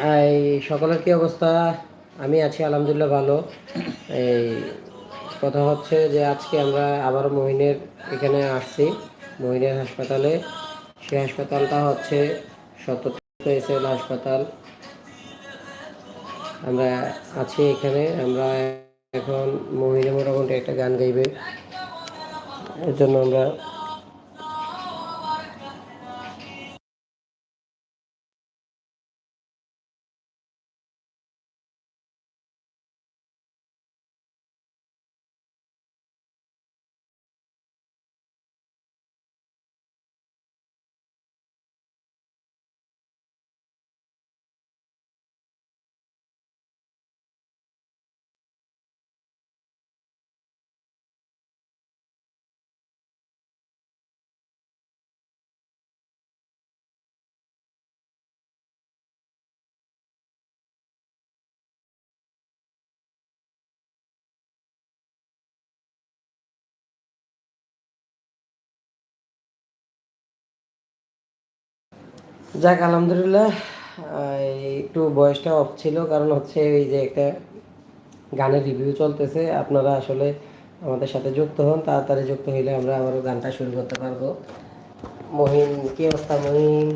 এই সকলের কী অবস্থা? আমি আছি, আলহামদুলিল্লাহ, ভালো। এই কথা হচ্ছে যে আজকে আমরা আবার মহিনের এখানে আসছি, মহিনের হাসপাতালে। সেই হাসপাতালটা হচ্ছে সতর্ক এসএল হাসপাতাল। আমরা আছি এখানে, আমরা এখন মহিনে মোটামুটি একটা গান গাইবে। এর জন্য আমরা যাক আলহামদুলিল্লাহ একটু বয়সটা অফ ছিল কারণ হচ্ছে এই যে একটা গানের রিভিউ চলতেছে আপনারা আসলে আমাদের সাথে যুক্ত হন তাড়াতাড়ি যুক্ত হইলে আমরা আবারও গানটা শুরু করতে পারব। মহিন কি অবস্থা মহিন?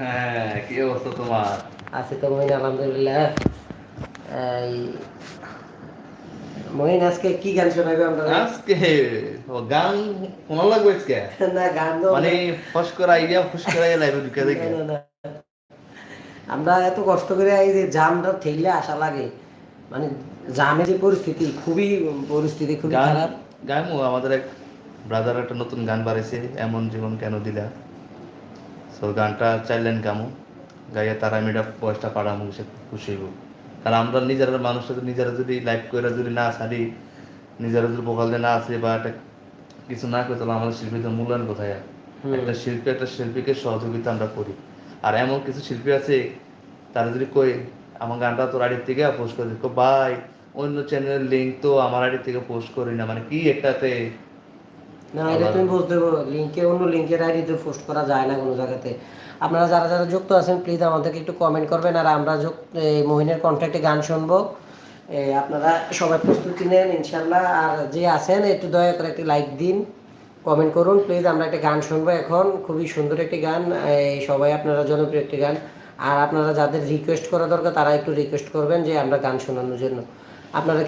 হ্যাঁ কি অবস্থা তোমার? আছি তো মহিন আলহামদুলিল্লাহ। এই মহিন আজকে কি গান শোনাবে আমরা? আজকে ও গান শোনা লাগবে আজকে? না গান মানে ফস করে আইডিয়া ফস করে লাইভে ঢুকে দেখে। আমরা এত কষ্ট করে এই যে জামটা ঠেলে আসা লাগে। মানে জামে যে পরিস্থিতি খুবই পরিস্থিতি খুবই খারাপ। গান আমাদের এক ব্রাদার একটা নতুন গান বাড়াইছে এমন জীবন কেন দিলা? সো গানটা চাইলেন কেমন গাইয়া তারা আমি এটা বয়সটা পাড়ামু সে খুশি হইব। কারণ আমরা নিজেরা মানুষের নিজেরা যদি লাইভ করে যদি না ছাড়ি নিজেরা যদি বোকাল দিয়ে না আসে বা একটা কিছু না করে তাহলে আমাদের শিল্পীদের মূল্যায়ন কোথায়। একটা শিল্পী একটা শিল্পীকে সহযোগিতা আমরা করি। আর এমন কিছু শিল্পী আছে তারা যদি কই আমার গানটা তোর আইডির থেকে পোস্ট করে দিই ভাই অন্য চ্যানেলের লিঙ্ক তো আমার আইডি থেকে পোস্ট করি না। মানে কি একটাতে না এটা তুমি বুঝতে লিঙ্কে অন্য লিঙ্কের আইডিতে পোস্ট করা যায় না কোনো জায়গাতে। আপনারা যারা যারা যুক্ত আছেন প্লিজ আমাদেরকে একটু কমেন্ট করবেন আর আমরা এই মহিনের কন্ট্যাক্টে গান শুনব। আপনারা সবাই প্রস্তুতি নেন ইনশাল্লাহ আর যে আছেন একটু দয়া করে একটি লাইক দিন কমেন্ট করুন। প্লিজ আমরা একটা গান শুনব এখন। খুবই সুন্দর একটি গান। এই সবাই আপনারা জনপ্রিয় একটি গান। আর আপনারা যাদের রিকোয়েস্ট করা দরকার তারা একটু রিকোয়েস্ট করবেন যে আমরা গান শোনানোর জন্য। আপনারা